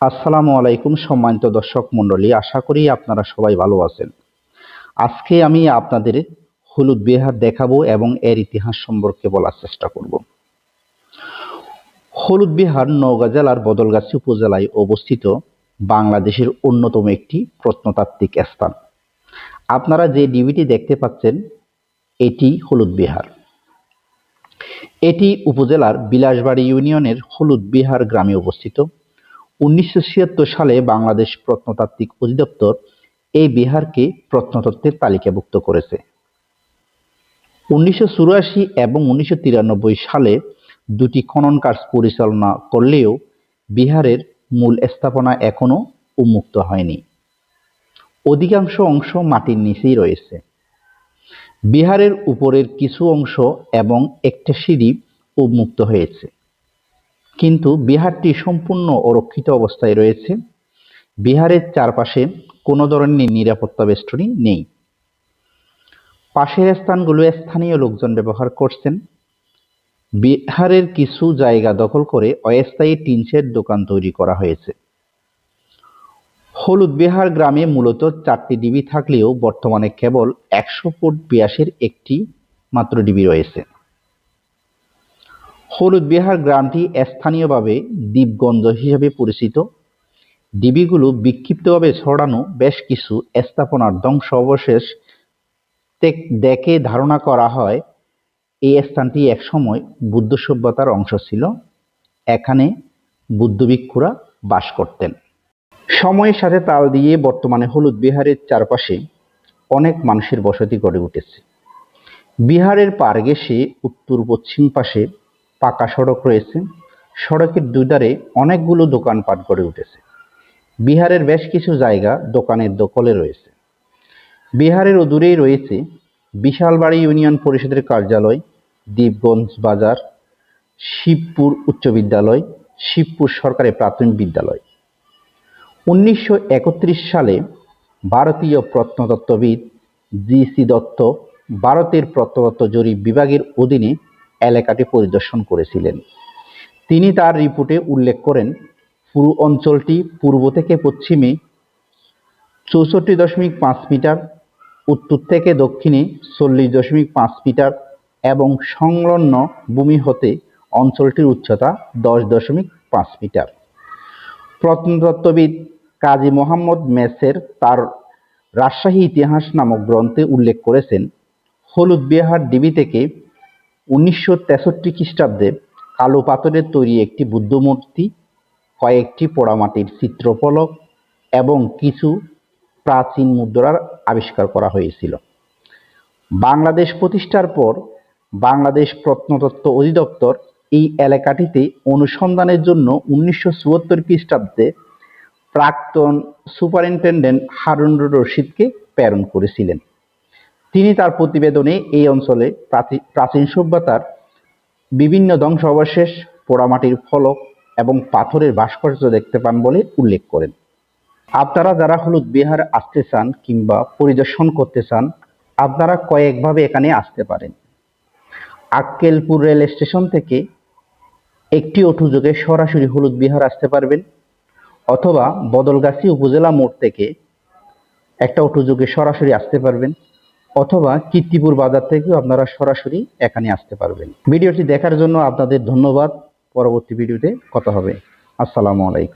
আসসালামু আলাইকুম সম্মানিত দর্শক মণ্ডলী, আশা করি আপনারা সবাই ভালো আছেন। আজকে আমি আপনাদের হলুদ বিহার দেখাবো এবং এর ইতিহাস সম্পর্কে বলার চেষ্টা করব। হলুদ বিহার নওগাঁ জেলার বদলগাছি উপজেলায় অবস্থিত বাংলাদেশের অন্যতম একটি প্রত্নতাত্ত্বিক স্থান। আপনারা যে ডিবিটি দেখতে পাচ্ছেন, এটি হলুদ বিহার। এটি উপজেলার বিলাসবাড়ি ইউনিয়নের হলুদ বিহার গ্রামে অবস্থিত। উনিশশো সালে বাংলাদেশ প্রত্নতাত্ত্বিক অধিদপ্তর এই বিহারকে প্রত্নতত্ত্বের তালিকাভুক্ত করেছে। উনিশশো চুরাশি এবং উনিশশো তিরানব্বই সালে দুটি খনন কাজ পরিচালনা করলেও বিহারের মূল স্থাপনা এখনও উন্মুক্ত হয়নি। অধিকাংশ অংশ মাটির নিচেই রয়েছে। বিহারের উপরের কিছু অংশ এবং একটা সিঁড়ি উন্মুক্ত হয়েছে। কিন্তু বিহারটি সম্পূর্ণ অরক্ষিত অবস্থায় রয়েছে। বিহারের চারপাশে কোনো ধরনের নিরাপত্তা বেষ্টনী নেই। পাশের স্থানগুলো স্থানীয় লোকজন ব্যবহার করছেন। বিহারের কিছু জায়গা দখল করে অস্থায়ী টিনশেড দোকান তৈরি করা হয়েছে। হলুদ বিহার গ্রামে মূলত চারটি ডিবি থাকলেও বর্তমানে কেবল একশো ফুট ব্যাসের একটি মাত্র ডিবি রয়েছে। হলুদ বিহার গ্রামটি স্থানীয়ভাবে দ্বীপগঞ্জ হিসেবে পরিচিত। ডিবিগুলো বিক্ষিপ্তভাবে ছড়ানো বেশ কিছু স্থাপনার ধ্বংস অবশেষ দেখে ধারণা করা হয়, এই স্থানটি একসময় বুদ্ধ সভ্যতার অংশ ছিল। এখানে বুদ্ধ ভিক্ষুরা বাস করতেন। সময়ের সাথে তাল দিয়ে বর্তমানে হলুদ বিহারের চারপাশে অনেক মানুষের বসতি গড়ে উঠেছে। বিহারের পারগেশে উত্তর পশ্চিম পাশে পাকা সড়ক রয়েছে। সড়কের দুধারে অনেকগুলো দোকানপাট গড়ে উঠেছে। বিহারের বেশ কিছু জায়গা দোকানের দখলে রয়েছে। বিহারের অদূরেই রয়েছে বিশালবাড়ি ইউনিয়ন পরিষদের কার্যালয় দ্বীপগঞ্জ বাজার, শিবপুর উচ্চ বিদ্যালয়, শিবপুর সরকারি প্রাথমিক বিদ্যালয়। উনিশশো একত্রিশ সালে ভারতীয় প্রত্নতত্ত্ববিদ জি সি দত্ত, ভারতের প্রত্নতত্ত্ব জরিপ বিভাগের অধীনে এলাকাটি পরিদর্শন করেছিলেন। তিনি তার রিপোর্টে উল্লেখ করেন, পুরো অঞ্চলটি পূর্ব থেকে পশ্চিমে চৌষট্টি দশমিক পাঁচ মিটার, উত্তর থেকে দক্ষিণে চল্লিশ দশমিক পাঁচ মিটার এবং সংলগ্ন ভূমি হতে অঞ্চলটির উচ্চতা দশ দশমিক পাঁচ মিটার। প্রত্নতত্ত্ববিদ কাজী মোহাম্মদ মেসের তার রাজশাহী ইতিহাস নামক গ্রন্থে উল্লেখ করেছেন, হলুদ বিহার ডিবি থেকে উনিশশো তেষট্টি খ্রিস্টাব্দে কালো পাথরের তৈরি একটি বুদ্ধমূর্তি কয়েকটি পোড়ামাটির চিত্রফলক এবং কিছু প্রাচীন মুদ্রার আবিষ্কার করা হয়েছিল। বাংলাদেশ প্রতিষ্ঠার পর বাংলাদেশ প্রত্নতত্ত্ব অধিদপ্তর এই এলাকাটিতে অনুসন্ধানের জন্য উনিশশো চুয়াত্তর খ্রিস্টাব্দে প্রাক্তন সুপারিনটেন্ডেন্ট হারুন রশিদকে প্রেরণ করেছিলেন। তিনি তার প্রতিবেদনে এই অঞ্চলে প্রাচীন সভ্যতার বিভিন্ন ধ্বংস অবশেষ পোড়ামাটির ফলক এবং পাথরের ভাস্কর্য দেখতে পান বলে উল্লেখ করেন। আপনারা যারা হলুদ বিহার আসতে চান কিংবা পরিদর্শন করতে চান, আপনারা কয়েকভাবে এখানে আসতে পারেন। আক্কেলপুর রেল স্টেশন থেকে একটি অটোযোগে সরাসরি হলুদ বিহার আসতে পারবেন অথবা বদলগাছি উপজেলা মোড় থেকে একটা অটোযোগে সরাসরি আসতে পারবেন। অথবা কীর্তিপুর বাজার থেকেও আপনারা সরাসরি এখানে আসতে পারবেন। ভিডিওটি দেখার জন্য আপনাদের ধন্যবাদ। পরবর্তী ভিডিওতে কথা হবে। আসসালামু আলাইকুম।